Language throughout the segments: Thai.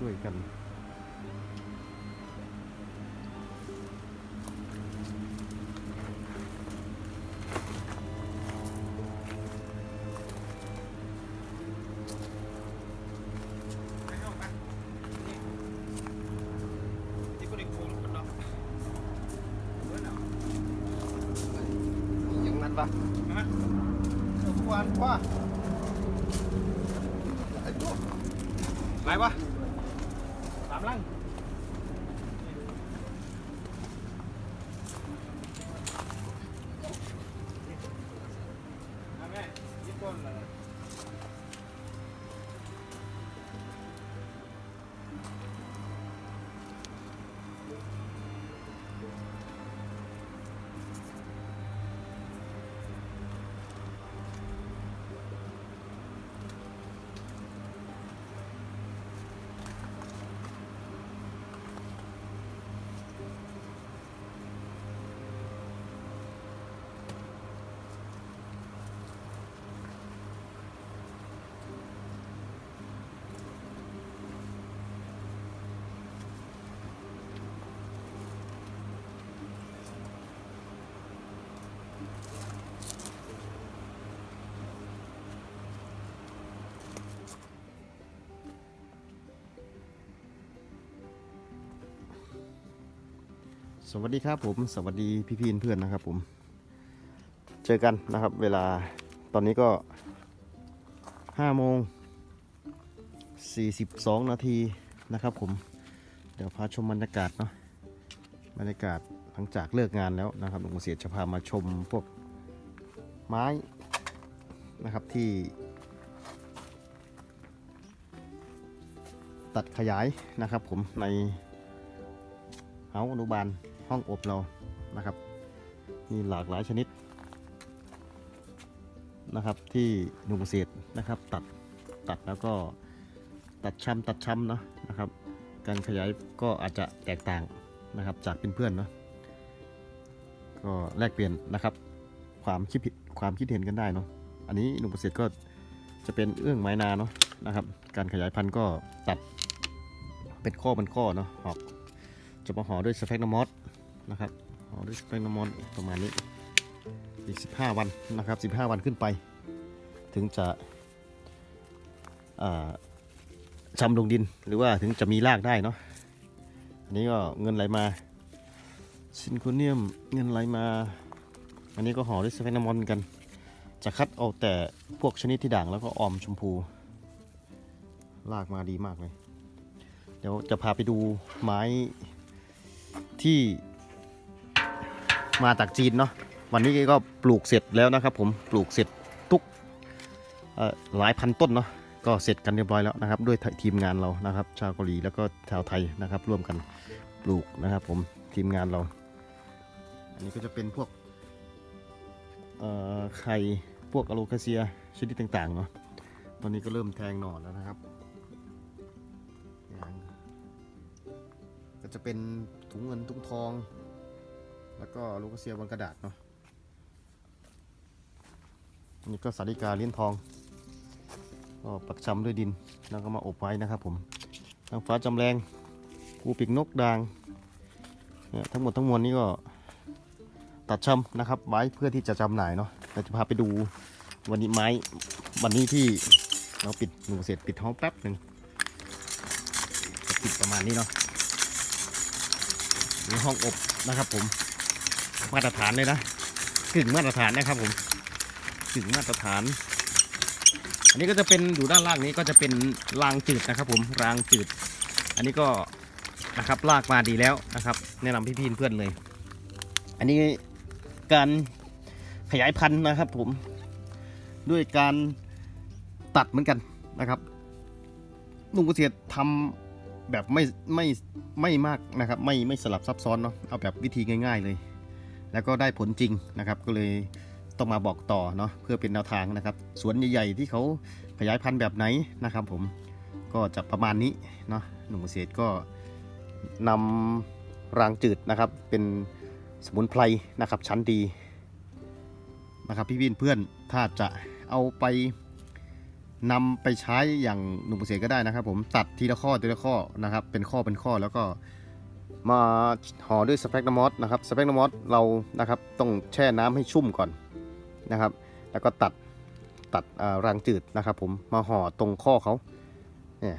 ช่วยกันอย่างนั้นปะทุกวันว่าไอ้พวกไหนวะสามลัง สวัสดีครับผมสวัสดีพี่พีนเพื่อนนะครับผม เจอกันนะครับ เวลาตอนนี้ก็5โมง42นาทีนะครับผม เดี๋ยวพาชมบรรยากาศเนาะบรรยากาศหลังจากเลิกงานแล้วนะครับหลวงเสียจะพามาชมพวกไม้นะครับที่ ตัดขยายนะครับผมในเฮาอนุบาล ห้องอบเรานะครับ มีหลากหลายชนิดนะครับที่หนุ่มเกษตรนะครับ ตัดตัดแล้วก็ตัดช้ำตัดช้ำเนาะนะครับ การขยายก็อาจจะแตกต่างนะครับจากเพื่อนๆเนาะก็แลกเปลี่ยนนะครับ ความคิดความคิดเห็นกันได้เนาะอันนี้หนุ่มเกษตรก็จะเป็นเอื้องไม้นาเนาะนะครับ การขยายพันธุ์ก็ตัดเป็นข้อเป็นข้อเนาะออกจะมาห่อด้วยสเฟกนมอส นะครับห่อด้วยสเฟกนามอสประมาณนี้อีก 15 วันนะครับ 15 วันขึ้นไป ถึงจะชำลงดินหรือว่าถึงจะมีรากได้เนาะอันนี้ก็เงินไหลมาซินโคเนียมเงินไหลมา อันนี้ก็ห่อด้วยสเฟนามอมอนกัน จะคัดเอาแต่พวกชนิดที่ด่างแล้วก็ออมชมพูรากมาดีมากเลย เดี๋ยวจะพาไปดูไม้ที่ มาจากจีนเนาะวันนี้ก็ปลูกเสร็จแล้วนะครับ ผมปลูกเสร็จทุกหลายพันต้นเนาะก็เสร็จกันเรียบร้อยแล้วนะครับ ด้วยทีมงานเรานะครับ ชาวเกาหลีแล้วก็ชาวไทยนะครับ ร่วมกันปลูกนะครับ ผมทีมงานเรา อันนี้ก็จะเป็นพวกไข่พวกอะโลคาเซียชนิดต่างๆเนาะตอนนี้ก็เริ่มแทงหน่อแล้วนะครับ ก็จะเป็นถุงเงินถุงทอง แล้วก็ลูกเสียบนกระดาษเนาะนนี้ก็สาริกาเลี้ยนทองก็ปักชำด้วยดินแล้วก็มาอบไว้นะครับผมทางฟ้าจำแรงกูปีกนกด่างเนี่ยทั้งหมดทั้งมวลนี้ก็ตัดชำนะครับไว้เพื่อที่จะจำหน่ายเนาะเราจะพาไปดูวันนี้ไม้วันนี้ที่เราปิดหนูเสร็จปิดห้องแป๊บหนึ่งจะปิดประมาณนี้เนาะนี่ห้องอบนะครับผม มาตรฐานเลยนะกึ่งมาตรฐานนะครับผมกึ่งมาตรฐาน อันนี้ก็จะเป็นอยู่ด้านล่างนี้ก็จะเป็นรางจืดนะครับ ผมรางจืด อันนี้ก็นะครับลากมาดีแล้วนะครับ แนะนำพี่ๆเพื่อนเลย อันนี้การขยายพันธุ์นะครับ ผมด้วยการตัดเหมือนกันนะครับลุงเกษตรทำแบบไม่ไม่ไม่มากนะครับ ไม่ไม่สลับซับซ้อนเนาะเอาแบบวิธีง่าย ๆเลย แล้วก็ได้ผลจริงนะครับ ก็เลยต้องมาบอกต่อเนาะเพื่อเป็นแนวทางนะครับสวนใหญ่ๆที่เขาขยายพันธุ์แบบไหนนะครับ ผมก็จะประมาณนี้เนาะหนุ่มเกษตรก็นำรางจืดนะครับ เป็นสมุนไพรนะครับชั้นดีนะครับพี่วินเพื่อนถ้าจะเอาไปนำไปใช้อย่างหนุ่มเกษตรก็ได้นะครับ ผมตัดทีละข้อทีละข้อนะครับ เป็นข้อเป็นข้อแล้วก็ มาห่อด้วยสเปกนามอสนะครับสเปกนามอสเรานะครับต้องแช่น้ำให้ชุ่มก่อนนะครับ แล้วก็ตัดตัดรางจืดนะครับ ผมมาห่อตรงข้อเขาเนี่ย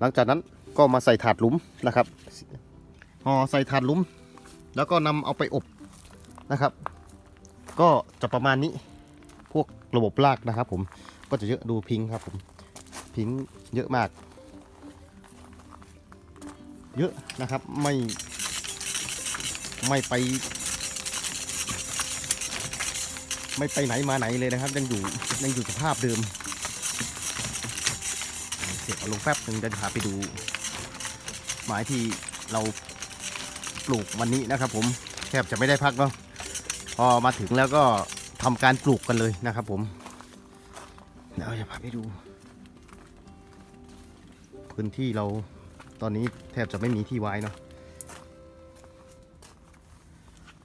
หลังจากนั้นก็มาใส่ถาดหลุมนะครับห่อใส่ถาดหลุม แล้วก็นำเอาไปอบนะครับ ก็จะประมาณนี้พวกระบบรากนะครับ ผมก็จะเยอะดูพิงครับผมพิงเยอะมาก เยอะนะครับไม่ไม่ไป ไม่ไปไหนมาไหนเลยนะครับ ยังอยู่ยังอยู่สภาพเดิมเสร็จเอาลงแป๊บหนึ่งจะพาไปดูไม้ที่เราปลูกวันนี้นะครับผมแทบจะไม่ได้พักเนาะพอมาถึงแล้วก็ทำการปลูกกันเลยนะครับผมเดี๋ยวจะพาไปดู พื้นที่เรา ตอนนี้แทบจะไม่มีที่ไว้เนาะ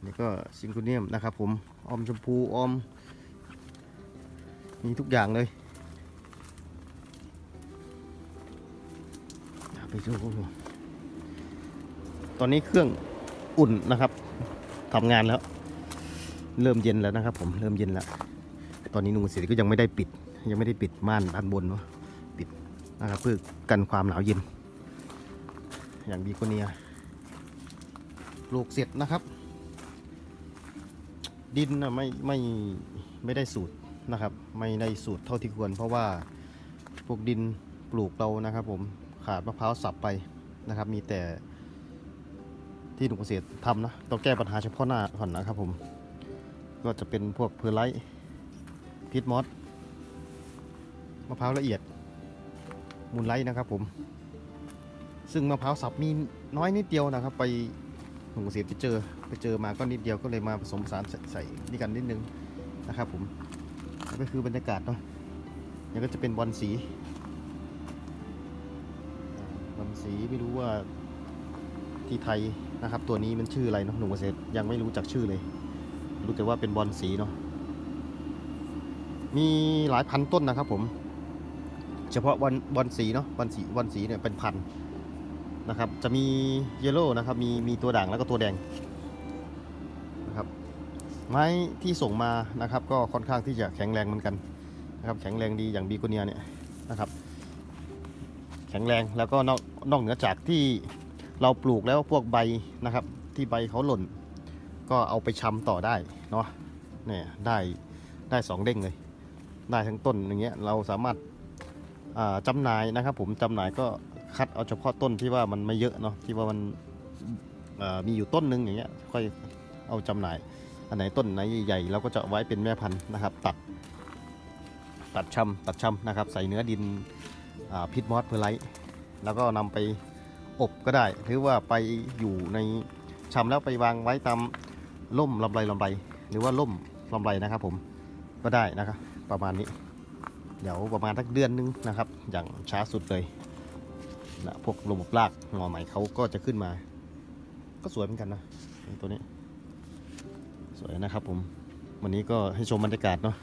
นี่ก็ซิงคูเนียมนะครับผมออมชมพูออม มีทุกอย่างเลย ไปดูตอนนี้เครื่องอุ่นนะครับทำงานแล้ว เริ่มเย็นแล้วนะครับผมเริ่มเย็นแล้ว ตอนนี้นุงเกษตรก็ยังไม่ได้ปิด ยังไม่ได้ปิดม่านด้านบนเนาะปิดนะครับเพื่อกันความหนาวเย็น อย่างบีโกเนียปลูกเสร็จนะครับ ดินไม่ไม่ไม่ได้สูตรนะครับ ไม่ได้สูตรเท่าที่ควร เพราะว่าพวกดินปลูกเรานะครับ ผมขาดมะพร้าวสับไปนะครับ มีแต่ที่หนุ่มเกษตรทำนะต้องแก้ปัญหาเฉพาะหน้าก่อนนะครับ ผม ก็จะเป็นพวกเพอร์ไลท์พิทมอสมะพร้าวละเอียดมูลไลท์นะครับผม ซึ่งมะพร้าวสับมีน้อยนิดเดียวนะครับ ไปหนุ่มเกษตรไปเจอไปเจอมาก็นิดเดียวก็เลยมาผสมผสานใส่นี่กันนิดนึงนะครับผมก็คือบรรยากาศเนาะนี่ก็จะเป็นบอลสีบอลสีไม่รู้ว่าที่ไทยนะครับ ตัวนี้มันชื่ออะไรเนาะหนุ่มเกษตรยังไม่รู้จักชื่อเลย รู้แต่ว่าเป็นบอลสีเนาะมีหลายพันต้นนะครับผม เฉพาะบอลบอลสีเนาะบอลสีบอลสีเนี่ยเป็นพัน นะครับ จะมีเยลโล่นะครับ มีมีตัวด่างแล้วก็ตัวแดงนะครับ ไม้ที่ส่งมานะครับ ก็ค่อนข้างที่จะแข็งแรงเหมือนกันนะครับ แข็งแรงดีอย่างบีโกเนียเนี่ยนะครับ แข็งแรงแล้วก็นอกนอกเหนือจากที่เราปลูกแล้วพวกใบนะครับ ที่ใบเขาหล่น ก็เอาไปชำต่อได้เนาะเนี่ยได้ได้สองเด้งเลย ได้ทั้งต้นอย่างเงี้ยเราสามารถอ่าจำหน่ายนะครับ ผมจำหน่ายก็ คัดเอาเฉพาะต้นที่ว่ามันไม่เยอะเนาะที่ว่ามันมีอยู่ต้นหนึงอย่างเงี้ยค่อยเอาจำหน่าย อันไหนต้นไหนใหญ่ๆเราก็จะไว้เป็นแม่พันธุ์นะครับ ตัด ตัดชำตัดชำนะครับ ใส่เนื้อดินพิทมอสเพอร์ไลท์แล้วก็นำไปอบก็ได้ หรือว่าไปอยู่ในชำแล้วไปวางไว้ตามล่มลำไรลำไรหรือว่าล่มลำไรนะครับ ผมก็ได้นะครับ ประมาณนี้ เดี๋ยวประมาณสักเดือนนึงนะครับ อย่างช้าสุดเลย นะพวกระบบรากหน่อใหม่เขาก็จะขึ้นมา ก็สวยเหมือนกันนะตัวนี้ สวยนะครับผม วันนี้ก็ให้ชมบรรยากาศเนาะ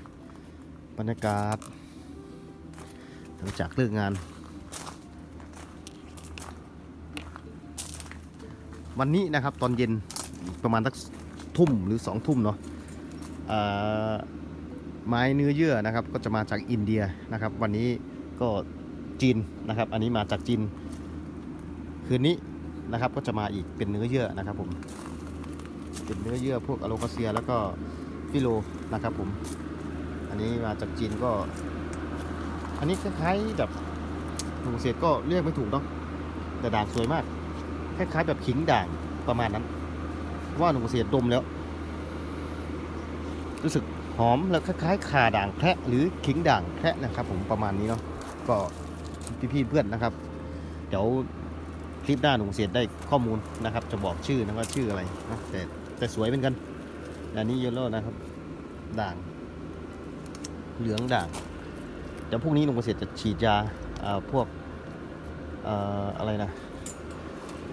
บรรยากาศ หลังจากเลิกงาน วันนี้นะครับตอนเย็นประมาณสักทุ่มหรือสองทุ่มเนาะไม้เนื้อเยื่อนะครับก็จะมาจากอินเดียนะครับ วันนี้ก็จีนนะครับ อันนี้มาจากจีน คืนนี้นะครับ ก็จะมาอีกเป็นเนื้อเยื่อนะครับผม เป็นเนื้อเยื่อพวกอะโลคาเซียแล้วก็ฟิโลนะครับผม อันนี้มาจากจีนก็ อันนี้คล้ายๆแบบหนุ่มเศษก็เรียกไม่ถูกเนาะแต่ด่างสวยมาก คล้ายๆแบบขิงด่างประมาณนั้น ว่าหนุ่มเกษตรดมแล้ว รู้สึกหอมแล้วคล้ายๆขาด่างแคระหรือขิงด่างแคระนะครับ ผมประมาณนี้เนาะก็พี่ๆเพื่อนนะครับ เดี๋ยว คลิปหน้าหนุ่มเกษตรได้ข้อมูลนะครับ จะบอกชื่อนะว่าชื่ออะไรนะแต่แต่สวยเหมือนกันอันนี้เยลโล่นะครับ ด่าง เหลืองด่างเดี๋ยวพรุ่งนี้หนุ่มเกษตรจะฉีดยาพวกอ่าอะไรนะ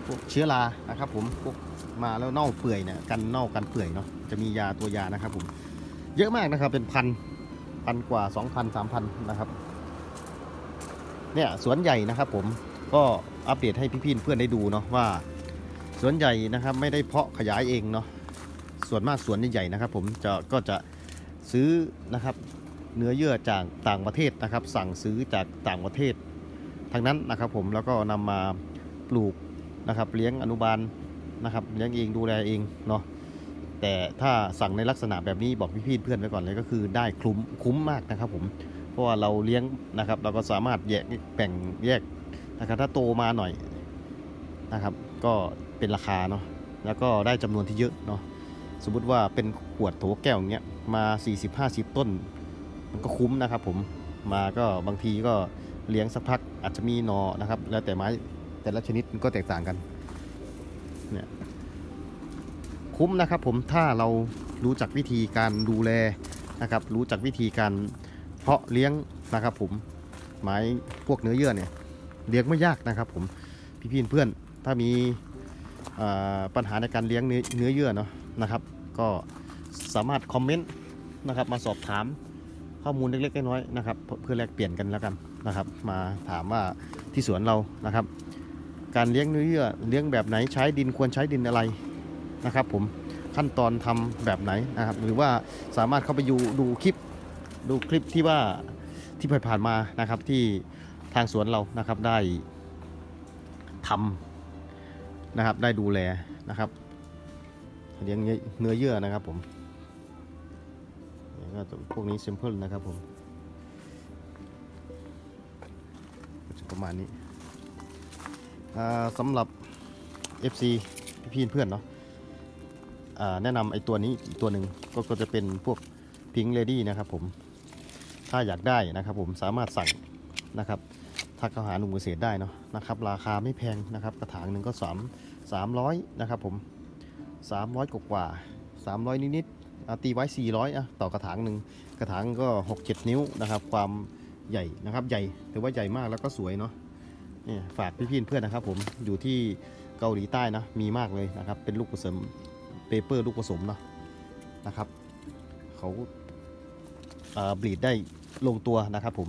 พวกเชื้อรานะครับผมพวกมาแล้วเน่าเปื่อยเนี่ยกันเน่ากันเปื่อยเนาะจะมียาตัวยานะครับผมเยอะมากนะครับเป็นพันพันกว่า2,000 3,000นะครับเนี่ยสวนใหญ่นะครับผม ก็อัปเดตให้พี่ๆเพื่อนได้ดูเนาะว่าสวนใหญ่นะครับไม่ได้เพาะขยายเองเนาะส่วนมากสวนใหญ่ๆนะครับ ผมจะก็จะซื้อนะครับเนื้อเยื่อจากต่างประเทศนะครับ สั่งซื้อจากต่างประเทศทั้งนั้นนะครับผมแล้วก็นำมาปลูกนะครับ เลี้ยงอนุบาลนะครับเลี้ยงเองดูแลเองเนาะแต่ถ้าสั่งในลักษณะแบบนี้บอกพี่ๆเพื่อนไว้ก่อนเลยก็คือได้คุ้มคุ้มมากนะครับผมเพราะว่าเราเลี้ยงนะครับ เราก็สามารถแยกแบ่งแยก นะครับถ้าโตมาหน่อยนะครับ ก็เป็นราคาเนาะแล้วก็ได้จำนวนที่เยอะเนาะสมมุติว่าเป็นขวดโถแก้วอย่างเงี้ยมา 40-50 ต้น มันก็คุ้มนะครับผมมาก็บางทีก็เลี้ยงสักพักอาจจะมีนอนะครับ แล้วแต่ไม้แต่ละชนิดก็แตกต่างกันเนี่ยคุ้มนะครับผมถ้าเรารู้จักวิธีการดูแลนะครับ รู้จักวิธีการเพาะเลี้ยงนะครับผมไม้พวกเนื้อเยื่อเนี่ย เลี้ยงไม่ยากนะครับ ผมพี่ๆเพื่อนถ้ามีปัญหาในการเลี้ยงเนื้อเนื้อเยื่อเนาะนะครับ ก็สามารถคอมเมนต์นะครับ มาสอบถามข้อมูลเล็กๆน้อยๆนะครับ เพื่อแลกเปลี่ยนกันแล้วกันนะครับ มาถามว่าที่สวนเรานะครับ การเลี้ยงเนื้อเยื่อเลี้ยงแบบไหนใช้ดินควรใช้ดินอะไรนะครับ ผมขั้นตอนทำแบบไหนนะครับ หรือว่าสามารถเข้าไปดูดูคลิปดูคลิปที่ว่าที่ผ่านๆมานะครับที่ ทางสวนเรานะครับได้ทำนะครับได้ดูแลนะครับเลี้ยงเนื้อเยื่อนะครับผมก็พวกนี้ simple นะครับผมประมาณนี้สำหรับ FC พี่ๆเพื่อนเนาะแนะนำไอ้ตัวนี้อีกตัวหนึ่งก็ก็จะเป็นพวก Pink Lady นะครับผมถ้าอยากได้นะครับผมสามารถสั่งนะครับ ทักเข้าหาหนุ่มเกษตรได้เนาะนะครับ ราคาไม่แพงนะครับ กระถางหนึ่งก็สามสามร้อยนะครับผมสามร้อยกว่าสามร้อยนิดๆตีไว้400อะต่อกระถางหนึ่งกระถางก็6-7นิ้วนะครับ ความใหญ่นะครับ ใหญ่ถือว่าใหญ่มากแล้วก็สวยเนาะนี่ฝากพี่ๆเพื่อนนะครับ ผมอยู่ที่เกาหลีใต้นะมีมากเลยนะครับ เป็นลูกผสมเปเปอร์ลูกผสมเนาะนะครับเขาบลีดได้ลงตัวนะครับผม